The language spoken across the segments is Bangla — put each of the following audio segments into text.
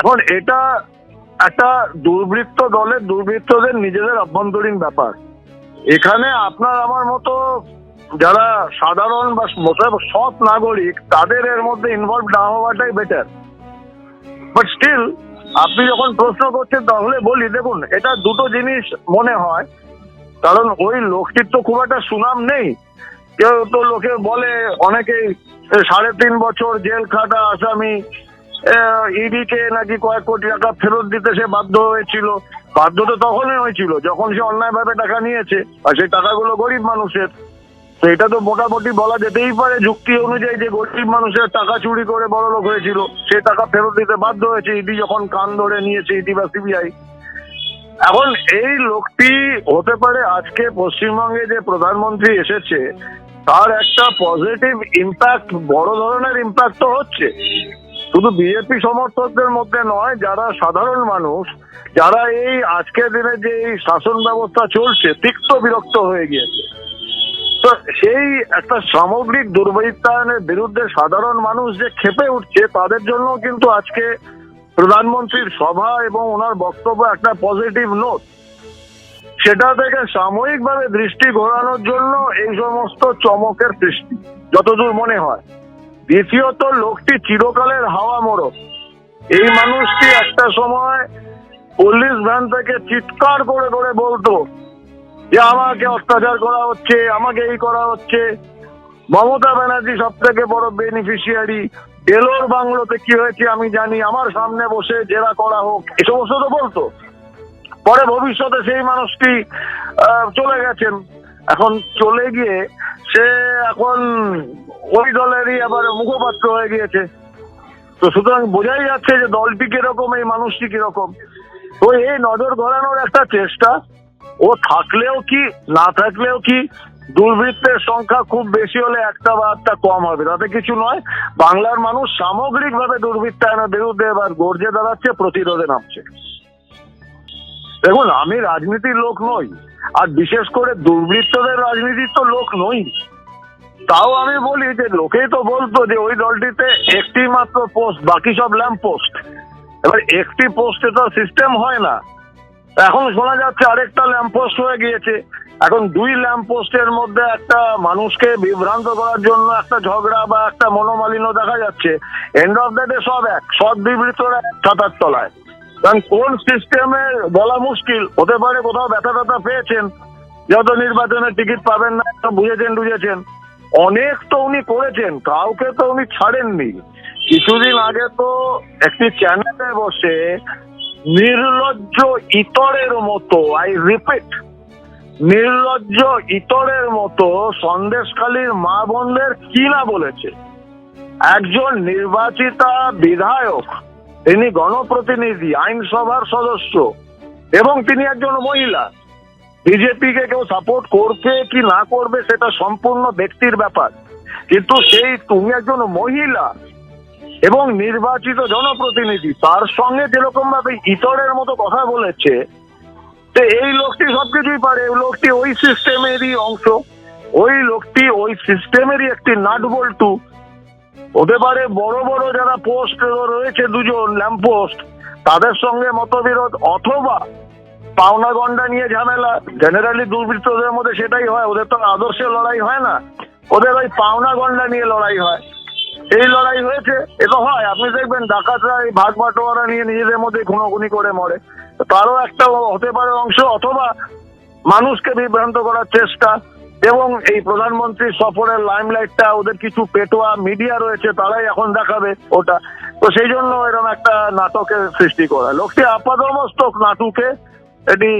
এখন এটা একটা দুর্বৃত্ত দলের দুর্বৃত্তদের নিজেদের অভ্যন্তরীণ ব্যাপার। এখানে আপনার আমার মতো যারা সাধারণ বা সৎ নাগরিক, তাদের এর মধ্যে ইনভলভ না হওয়াটাই বেটার বাট স্টিল আপনি যখন প্রশ্ন করছেন, তাহলে বলি, দেখুন, এটা দুটো জিনিস মনে হয়। কারণ ওই লোকটির তো খুব একটা সুনাম নেই। কেউ তো লোকে বলে, অনেকেই সাড়ে তিন বছর জেল খাটা আসামি ইডি কে নাকি কয়েক কোটি টাকা ফেরত দিতে সে বাধ্য হয়েছিল। বাধ্য তো তখনই হয়েছিল, যখন সে অন্যায়ভাবে টাকা নিয়েছে, আর সেই টাকাগুলো গরিব মানুষের। তো এটা তো মোটামুটি বলা যেতেই পারে, যুক্তি অনুযায়ী যে গরিব মানুষের টাকা চুরি করে বড় লোক হয়েছিল, সে টাকা ফেরত দিতে বাধ্য হয়েছে। ইডি যখন কান ধরে নিয়েছে ইডি বা সিবিআই এখন এই লোকটি হতে পারে আজকে পশ্চিমবঙ্গে যে প্রধানমন্ত্রী এসেছে, তার একটা পজিটিভ ইম্প্যাক্ট বড় ধরনের ইম্প্যাক্ট তো হচ্ছে। শুধু বিজেপি সমর্থকদের মধ্যে নয়, যারা সাধারণ মানুষ, যারা এই আজকের দিনে যে এই শাসন ব্যবস্থা চলছে, তিক্ত বিরক্ত হয়ে গিয়েছে। তো সেই একটা সামগ্রিক দুর্বৃত্তায়নের বিরুদ্ধে সাধারণ মানুষ যে খেপে উঠছে, তাদের জন্য কিন্তু আজকে প্রধানমন্ত্রীর সভা এবং ওনার বক্তব্য একটা পজিটিভ নোট। সেটা থেকে সাময়িকভাবে দৃষ্টি ঘোরানোর জন্য এই সমস্ত চমকের সৃষ্টি, যতদূর মনে হয়। দ্বিতীয়ত লোকটি চিরকালের হাওয়া মোড়ক। এই মানুষটি একটা সময় পুলিশ ভ্যান থেকে চিৎকার করে করে বলতো যে, আমাকে অত্যাচার করা হচ্ছে, আমাকে এই করা হচ্ছে। মমতা ব্যানার্জি সব থেকে বড় বেনিফিশিয়ারি এলোর বাংলোতে কি হয়েছে আমি জানি, আমার সামনে বসে জেরা করা হোক। এ সমস্ত তো বলতো। পরে ভবিষ্যতে সেই মানুষটি চলে গেছেন। এখন চলে গিয়ে সে এখন ওই দলেরই আবার মুখপাত্র হয়ে গিয়েছে। তো সুতরাং বোঝাই যাচ্ছে যে দলটি কীরকম, এই মানুষটি কীরকম। তো এই নজর ঘোরানোর একটা চেষ্টা, ও থাকলেও কি, না থাকলেও কি, দুর্বৃত্তের সংখ্যা খুব বেশি হলে একটা বা একটা কম হবে। তাতে কিছু নয়, বাংলার মানুষ সামগ্রিকভাবে দুর্বৃত্তায়নের বিরুদ্ধে এবার গর্জে দাঁড়াচ্ছে, প্রতিরোধে নামছে। দেখুন, আমি রাজনীতির লোক নই, আর বিশেষ করে দুর্বৃত্তদের রাজনীতির তো লোক নই। তাও আমি বলি যে, লোকেই তো বলতো যে, ওই দলটিতে একটি মাত্র পোস্ট বাকি সব ল্যাম্প পোস্ট এবার একটি পোস্টে তো সিস্টেম হয় না। এখন শোনা যাচ্ছে আরেকটা ল্যাম্প পোস্ট হয়ে গিয়েছে। এখন দুই ল্যাম্প পোস্টের মধ্যে একটা মানুষকে বিভ্রান্ত করার জন্য একটা ঝগড়া বা একটা মনোমালিন্য দেখা যাচ্ছে। এন্ড অফ দ্য ডে সব এক, সব বিবৃতরা ছাতার তলায়। কারণ কোন সিস্টেমে বলা মুশকিল? হতে পারে কোথাও ব্যথা ব্যথা পেয়েছেন, যত নির্বাচনের টিকিট পাবেন না বুঝেছেন বুঝেছেন অনেক তো উনি করেছেন, কাউকে তো উনি ছাড়েননি। কিছুদিন আগে তো একটি চ্যানেলে বসে নির্লজ্জ ইতরের মতো আই রিপিট নির্লজ্জ ইতরের মতো সন্দেশখালীর মা বোনদের কি না বলেছে? একজন নির্বাচিতা বিধায়ক তিনি গণপ্রতিনিধি, আইনসভার সদস্য এবং তিনি একজন মহিলা। বিজেপিকে কেউ সাপোর্ট করবে কি না করবে সেটা সম্পূর্ণ ব্যক্তির ব্যাপার। কিন্তু সেই তুমি একজন মহিলা এবং নির্বাচিত জনপ্রতিনিধি, তার সঙ্গে যেরকম ভাবে ইতরের মতো কথা বলেছে, তো এই লোকটি সবকিছুই পারে। লোকটি ওই সিস্টেমেরই অংশ। ওই লোকটি ওই সিস্টেমেরই একটি নাট বল্টু হতে পারে বড় বড় যারা পোস্ট রয়েছে দুজন ল্যাম্প পোস্ট তাদের সঙ্গে মতবিরোধ অথবা পাওনা গন্ডা নিয়ে ঝামেলা। জেনারেলি দুর্বৃত্তদের মধ্যে সেটাই হয়, ওদের তো আদর্শের লড়াই হয় না। ওদের ওই পাওনা গন্ডা নিয়ে লড়াই হয়। এই লড়াই হয়েছে, এ তো হয়। আপনি দেখবেন ডাকাতরা এই ভাগ বাটোয়ারা নিয়ে নিজেদের মধ্যে খুনোখুনি করে মরে। তারও একটা হতে পারে অংশ, অথবা মানুষকে বিভ্রান্ত করার চেষ্টা। এবং এই প্রধানমন্ত্রীর সফরের লাইমলাইটটা ওদের কিছু পেটোয়া মিডিয়া রয়েছে, তারাই এখন দেখাবে ওটা। তো সেই জন্য এরকম একটা নাটকের সৃষ্টি করা। লোকটি আপাদমস্তক নাটুকে এটি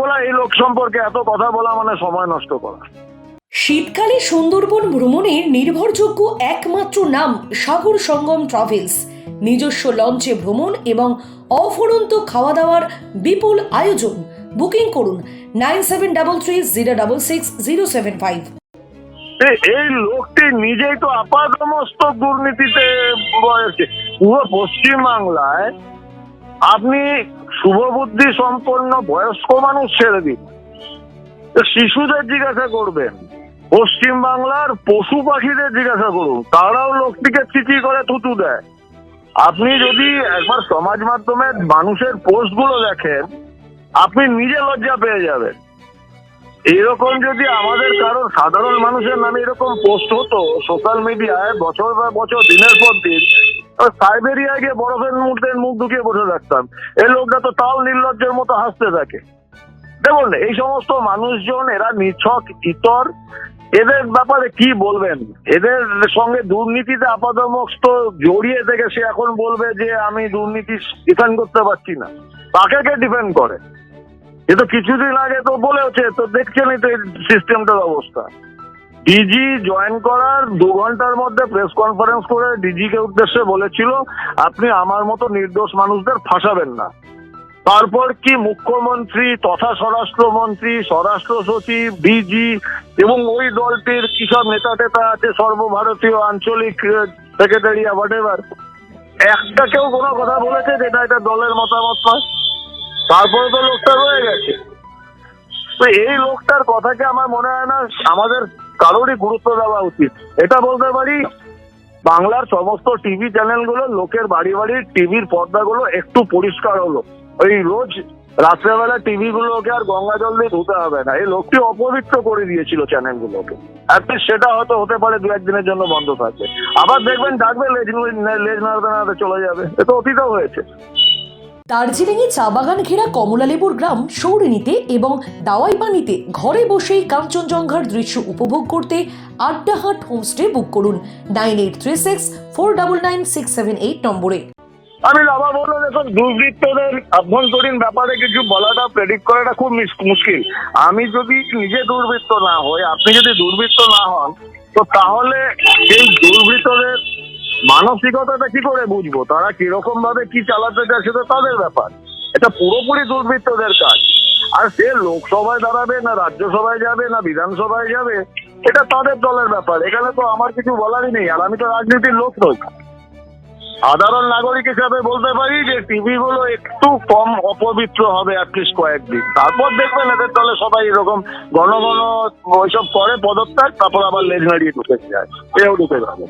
বলা এই লোক সম্পর্কে এত কথা বলা মানে সময় নষ্ট করা। শীতকালে সুন্দরবন ভ্রমণের নির্ভরযোগ্য একমাত্র নাম সাগর সঙ্গম ট্রাভেলস। নিজস্ব লঞ্চে ভ্রমণ এবং অফুরন্ত খাওয়া দাওয়ার বিপুল আয়োজন। বুকিং করুন নাইন এই লোকটি নিজেই তো আপাদমস্তক দুর্নীতিতে পুরো পশ্চিম বাংলায় আপনি শুভবুদ্ধি সম্পন্ন বয়স্ক মানুষ ছেড়ে দিন। শিশুদের জিজ্ঞাসা করবেন পশ্চিম বাংলার পশু পাখিদের জিজ্ঞাসা করুন, তারাও লোকটিকে চিঠি করে থুতু দেয়। আপনি যদি একবার সমাজ মাধ্যমে মানুষের পোস্টগুলো দেখেন আপনি নিজে লজ্জা পেয়ে যাবেন। এরকম যদি আমাদের কারোর সাধারণ মানুষের নামে এরকম পোস্ট হতো সোশ্যাল মিডিয়ায় বছর বা বছর, দিনের পর দিন সাইবেরিয়ায় গিয়ে বরফের মুহূর্তে মুখ ঢুকিয়ে বসে থাকতাম। এই লোকটা তো তাও নির্লজ্জের মতো হাসতে থাকে। দেখুন, এই সমস্ত মানুষজন, এরা নিছক, ইতর। এদের ব্যাপারে কি বলবেন? এদের সঙ্গে দুর্নীতিতে আপাতমস্ত জড়িয়ে থেকে সে এখন বলবে যে, আমি দুর্নীতি ডিফেন্ড করতে পারছি না। তাকে কে ডিফেন্ড করে? এ তো কিছুদিন আগে তো বলেওছে, তো দেখছেনই তো এই সিস্টেমটার অবস্থা। ডিজি জয়েন করার দু ঘণ্টার মধ্যে প্রেস কনফারেন্স করে ডিজিকে উদ্দেশ্যে বলেছিল, আপনি আমার মতো নির্দোষ মানুষদের ফাঁসাবেন না। তারপর কি মুখ্যমন্ত্রী তথা স্বরাষ্ট্রমন্ত্রী, স্বরাষ্ট্র সচিব ডিজি এবং ওই দলটির কি সব নেতা টেতা আছে, সর্বভারতীয়, আঞ্চলিক সেক্রেটারি হোয়াট একটা কেউ কোনো কথা বলেছে যেটা এটা দলের মতামত নয়। তারপরে তো লোকটা রয়ে গেছে। তো এই লোকটার কথাকে আমার মনে হয় না আমাদের কারোরই গুরুত্ব দেওয়া উচিত। এটা বলতে পারি, বাংলার সমস্ত টিভি চ্যানেলগুলো, লোকের বাড়ি বাড়ি টিভির পর্দাগুলো একটু পরিষ্কার হলো। ওই রোজ রাত্রেবেলা টিভি গুলোকে আর গঙ্গা জল দিয়ে ধুতে হবে না। এই লোকটি অপবিত্র করে দিয়েছিল চ্যানেলগুলোকে। অ্যাটলিস্ট সেটা হয়তো হতে পারে দু একদিনের জন্য বন্ধ থাকবে। আবার দেখবেন ডাকবে, লেজ লেজ নাড়াতে চলে যাবে। এ তো হয়েছে। দার্জিলিংয়ে চা বাগান ঘেরা কমলালেবুর গ্রাম সৌরিনীতে এবং দাওয়াইপানিতে ঘরে বসেই কাঞ্চনজঙ্ঘার দৃশ্য উপভোগ করতে আড্ডাহাট হোমস্টে বুক করুন nine eight three six four double nine six seven eight নম্বরে। আমি আবার বলব দেখুন, দুর্বৃত্তদের আভ্যন্তরীণ ব্যাপারে কিছু বলাটা প্রেডিক্ট করাটা খুব মুশকিল। আমি যদি নিজে দুর্বৃত্ত না হই, আপনি যদি দুর্বৃত্ত না হন, তো তাহলে এই দুর্বৃত্তদের মানসিকতাটা কি করে বুঝব? তারা কীরকম ভাবে কি চালাতে চায় সেটা তাদের ব্যাপার। এটা পুরোপুরি দুর্বৃত্তদের কাজ। আর সে লোকসভায় দাঁড়াবে না, রাজ্যসভায় যাবে না, বিধানসভায় যাবে, এটা তাদের দলের ব্যাপার। এখানে তো আমার কিছু বলারই নেই, আর আমি তো রাজনীতির লোক নই। সাধারণ নাগরিক হিসাবে বলতে পারি যে টিভি গুলো একটু কম অপবিত্র হবে অ্যাটলিস্ট কয়েকদিন। তারপর দেখবেন এদের দলে সবাই এরকম ঘন ঘন ওইসব করে পদত্যাগ, তারপর আবার লেজ নাড়িয়ে ঢুকে যায় এও ঢুকে যাবে।